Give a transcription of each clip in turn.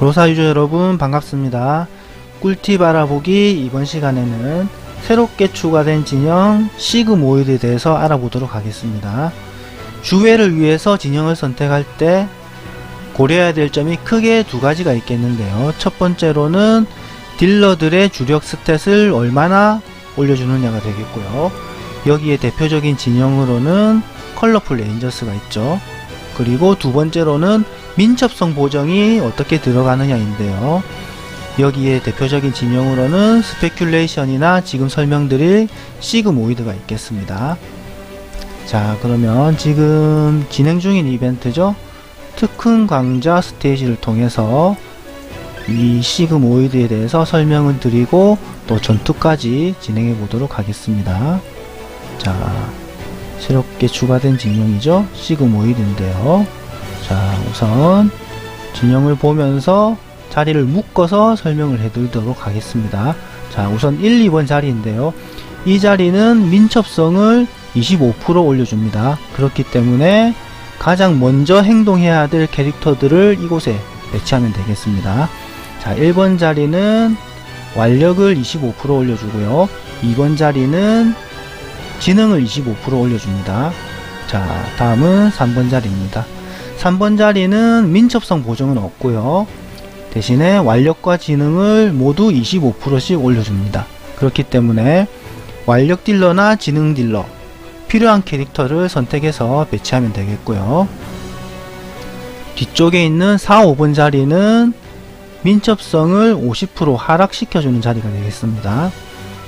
로사 유저 여러분 반갑습니다. 꿀팁 알아보기 이번 시간에는 새롭게 추가된 진영 시그모이드에 대해서 알아보도록 하겠습니다. 주회를 위해서 진영을 선택할 때 고려해야 될 점이 크게 두 가지가 있겠는데요. 첫 번째로는 딜러들의 주력 스탯을 얼마나 올려주느냐가 되겠고요. 여기에 대표적인 진영으로는 컬러풀 레인저스가 있죠. 그리고 두 번째로는 민첩성 보정이 어떻게 들어가느냐인데요. 여기에 대표적인 진영으로는 스페큘레이션이나 지금 설명드릴 시그모이드가 있겠습니다. 자 그러면 지금 진행 중인 이벤트죠. 특훈 강좌 스테이지를 통해서 이 시그모이드에 대해서 설명을 드리고 또 전투까지 진행해 보도록 하겠습니다. 자 새롭게 추가된 진영이죠. 시그모이드인데요. 자 우선 진영을 보면서 자리를 묶어서 설명을 해드리도록 하겠습니다. 자 우선 1, 2번 자리인데요. 이 자리는 민첩성을 25% 올려줍니다. 그렇기 때문에 가장 먼저 행동해야 될 캐릭터들을 이곳에 배치하면 되겠습니다. 자 1번 자리는 완력을 25% 올려주고요. 2번 자리는 지능을 25% 올려줍니다. 자 다음은 3번 자리입니다. 3번 자리는 민첩성 보정은 없고요. 대신에 완력과 지능을 모두 25%씩 올려줍니다. 그렇기 때문에 완력 딜러나 지능 딜러 필요한 캐릭터를 선택해서 배치하면 되겠고요. 뒤쪽에 있는 4, 5번 자리는 민첩성을 50% 하락시켜주는 자리가 되겠습니다.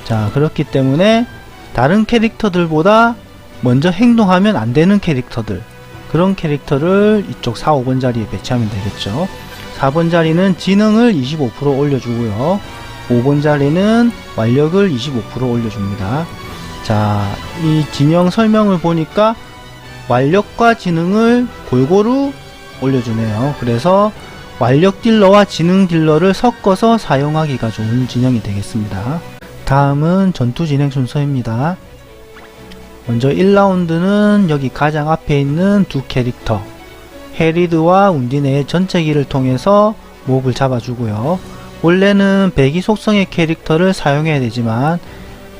자 그렇기 때문에 다른 캐릭터들보다 먼저 행동하면 안 되는 캐릭터들 그런 캐릭터를 이쪽 4, 5번 자리에 배치하면 되겠죠. 4번 자리는 지능을 25% 올려주고요. 5번 자리는 완력을 25% 올려줍니다. 자, 이 진영 설명을 보니까 완력과 지능을 골고루 올려주네요. 그래서 완력 딜러와 지능 딜러를 섞어서 사용하기가 좋은 진영이 되겠습니다. 다음은 전투 진행 순서입니다. 먼저 1라운드는 여기 가장 앞에 있는 두 캐릭터 헤리드와 운디네의 전체기를 통해서 몹을 잡아주고요. 원래는 배기 속성의 캐릭터를 사용해야 되지만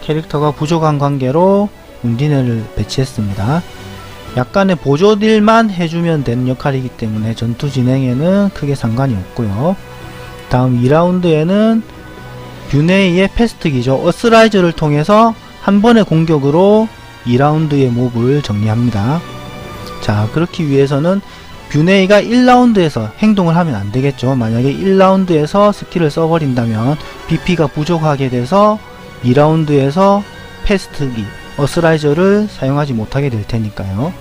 캐릭터가 부족한 관계로 운디네를 배치했습니다. 약간의 보조딜만 해주면 되는 역할이기 때문에 전투 진행에는 크게 상관이 없고요. 다음 2라운드에는 뷰네이의 패스트기죠. 어스라이저를 통해서 한 번의 공격으로 2라운드의 몹을 정리합니다. 자, 그렇기 위해서는 뷰네이가 1라운드에서 행동을 하면 안 되겠죠. 만약에 1라운드에서 스킬을 써버린다면 BP가 부족하게 돼서 2라운드에서 패스트기, 어스라이저를 사용하지 못하게 될 테니까요.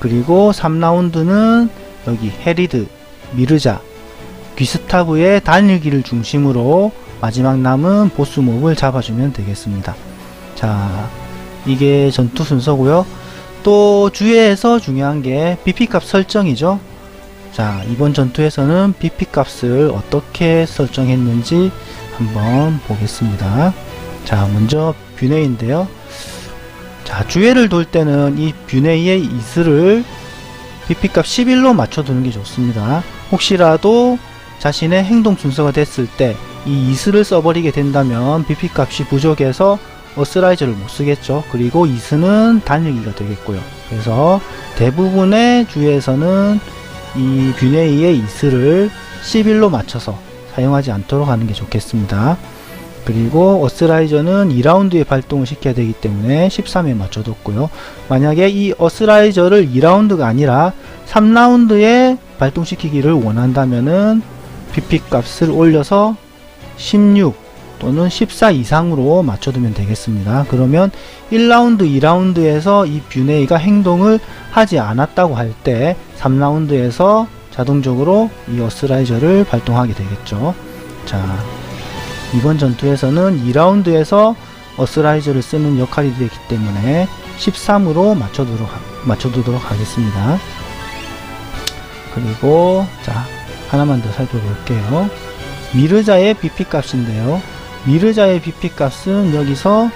그리고 3라운드는 여기 헤리드, 미르자, 귀스타브의 단일기를 중심으로 마지막 남은 보스 몹을 잡아주면 되겠습니다. 자, 이게 전투 순서고요. 또 주의해서 중요한 게 BP 값 설정이죠. 자, 이번 전투에서는 BP 값을 어떻게 설정했는지 한번 보겠습니다. 자, 먼저 뷰네인데요. 자, 주회를 돌 때는 이 뷰네이의 이슬을 BP 값 11로 맞춰두는 게 좋습니다. 혹시라도 자신의 행동 순서가 됐을 때 이 이슬을 써버리게 된다면 BP 값이 부족해서 어스라이저를 못 쓰겠죠. 그리고 이스는 단일기가 되겠고요. 그래서 대부분의 주에서는 이 뷰네이의 이스를 11로 맞춰서 사용하지 않도록 하는 게 좋겠습니다. 그리고 어스라이저는 2라운드에 발동을 시켜야 되기 때문에 13에 맞춰뒀고요. 만약에 이 어스라이저를 2라운드가 아니라 3라운드에 발동시키기를 원한다면은 BP 값을 올려서 16 또는 14 이상으로 맞춰두면 되겠습니다. 그러면 1라운드, 2라운드에서 이 뷰네이가 행동을 하지 않았다고 할 때 3라운드에서 자동적으로 이 어스라이저를 발동하게 되겠죠. 자, 이번 전투에서는 2라운드에서 어스라이저를 쓰는 역할이 되기 때문에 13으로 맞춰두도록, 맞춰두도록 하겠습니다. 그리고 자 하나만 더 살펴볼게요. 미르자의 BP 값인데요. 미르자의 BP 값은 여기서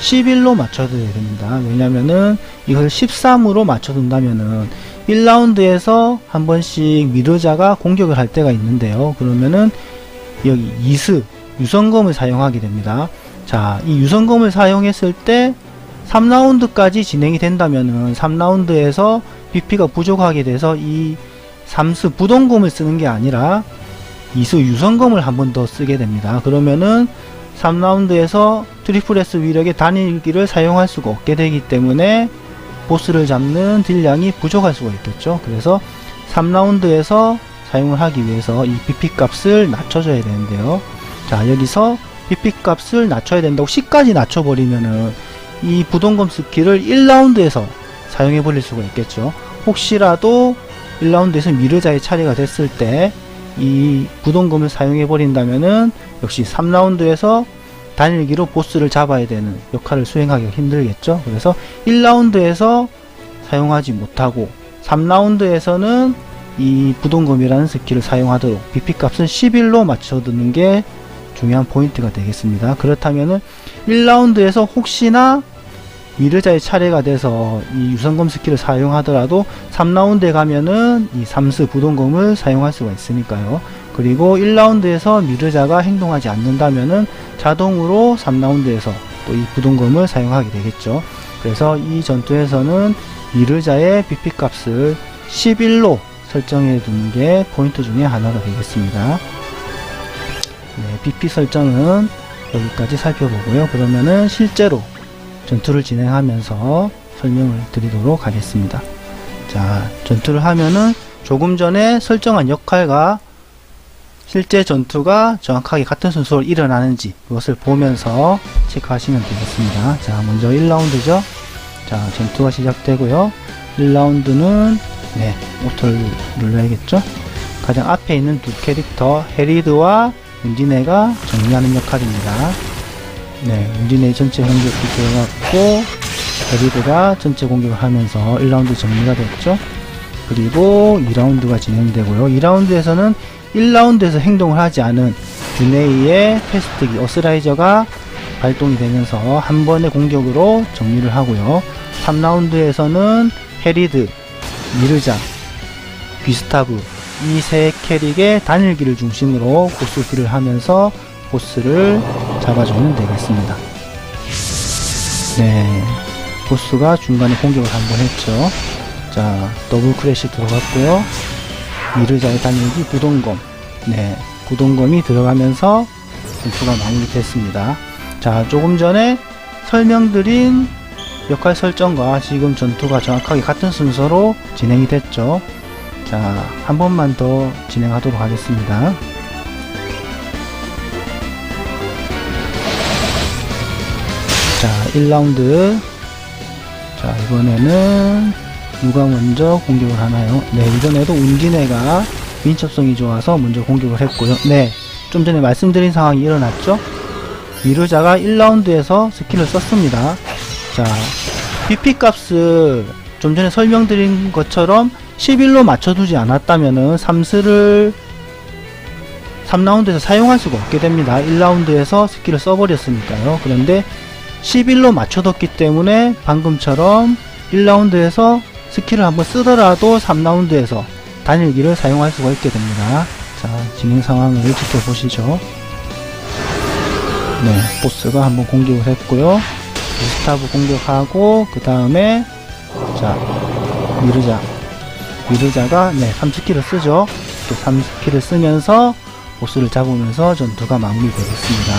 11로 맞춰둬야 됩니다. 왜냐면은 이걸 13으로 맞춰둔다면은 1라운드에서 한 번씩 미르자가 공격을 할 때가 있는데요. 그러면은 여기 이스 유성검을 사용하게 됩니다. 자, 이 유성검을 사용했을 때 3라운드까지 진행이 된다면은 3라운드에서 BP가 부족하게 돼서 이 삼스 부동검을 쓰는 게 아니라 이수 유성검을 한 번 더 쓰게 됩니다. 그러면은 3라운드에서 트리플 S 위력의 단일기를 사용할 수가 없게 되기 때문에 보스를 잡는 딜량이 부족할 수가 있겠죠. 그래서 3라운드에서 사용을 하기 위해서 이 BP 값을 낮춰줘야 되는데요. 자, 여기서 BP 값을 낮춰야 된다고 10까지 낮춰버리면은 이 부동검 스킬을 1라운드에서 사용해 버릴 수가 있겠죠. 혹시라도 1라운드에서 미르자의 차례가 됐을 때 이 부동검을 사용해 버린다면은 역시 3라운드에서 단일기로 보스를 잡아야 되는 역할을 수행하기가 힘들겠죠. 그래서 1라운드에서 사용하지 못하고 3라운드에서는 이 부동검이라는 스킬을 사용하도록 BP 값은 11로 맞춰두는 게 중요한 포인트가 되겠습니다. 그렇다면은 1라운드에서 혹시나 미르자의 차례가 돼서 이 유성검 스킬을 사용하더라도 3라운드에 가면은 이 삼스 부동검을 사용할 수가 있으니까요. 그리고 1라운드에서 미르자가 행동하지 않는다면은 자동으로 3라운드에서 또 이 부동검을 사용하게 되겠죠. 그래서 이 전투에서는 미르자의 BP 값을 11로 설정해 두는 게 포인트 중에 하나가 되겠습니다. 네, BP 설정은 여기까지 살펴보고요. 그러면은 실제로 전투를 진행하면서 설명을 드리도록 하겠습니다. 자, 전투를 하면은 조금 전에 설정한 역할과 실제 전투가 정확하게 같은 순서로 일어나는지 그것을 보면서 체크하시면 되겠습니다. 자, 먼저 1라운드죠. 자, 전투가 시작되고요. 1라운드는 네, 오토를 눌러야겠죠. 가장 앞에 있는 두 캐릭터 헤리드와 문진애가 정리하는 역할입니다. 네, 문진의 전체 공격이 들어갔고 베리드가 전체 공격을 하면서 1라운드 정리가 됐죠. 그리고 2라운드가 진행되고요. 2라운드에서는 1라운드에서 행동을 하지 않은 듀네이의 패스트기 어스라이저가 발동이 되면서 한 번의 공격으로 정리를 하고요. 3라운드에서는 헤리드, 미르자, 비스타브 이 세 캐릭의 단일기를 중심으로 보스기를 하면서 보스를 잡아주면 되겠습니다. 네, 보스가 중간에 공격을 한번 했죠. 자, 더블 크래시 들어갔고요. 미르자의 단일기 부동검. 네, 부동검이 들어가면서 전투가 마무리됐습니다. 자, 조금 전에 설명드린 역할 설정과 지금 전투가 정확하게 같은 순서로 진행이 됐죠. 자, 한 번만 더 진행하도록 하겠습니다. 자, 1라운드. 자, 이번에는 누가 먼저 공격을 하나요? 네, 이번에도 운진애가 민첩성이 좋아서 먼저 공격을 했고요. 네, 좀 전에 말씀드린 상황이 일어났죠? 미르자가 1라운드에서 스킬을 썼습니다. 자, BP 값을 좀 전에 설명드린 것처럼 11로 맞춰두지 않았다면은 삼스를 3라운드에서 사용할 수가 없게 됩니다. 1라운드에서 스킬을 써버렸으니까요. 그런데 11로 맞춰뒀기 때문에 방금처럼 1라운드에서 스킬을 한번 쓰더라도 3라운드에서 단일기를 사용할 수가 있게 됩니다. 자, 진행 상황을 지켜보시죠. 네, 보스가 한번 공격을 했고요. 스타브 공격하고, 그 다음에, 자, 미르자. 미르자가, 네, 3스킬을 쓰죠. 또 3스킬을 쓰면서, 보스를 잡으면서 전투가 마무리되겠습니다.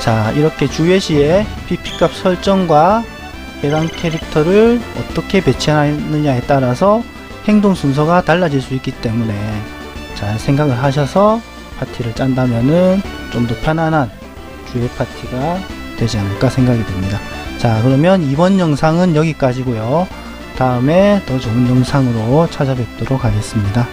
자, 이렇게 주예시에 PP값 설정과 해당 캐릭터를 어떻게 배치하느냐에 따라서 행동 순서가 달라질 수 있기 때문에 잘 생각을 하셔서 파티를 짠다면은 좀 더 편안한 주의 파티가 되지 않을까 생각이 듭니다. 자, 그러면 이번 영상은 여기까지고요. 다음에 더 좋은 영상으로 찾아뵙도록 하겠습니다.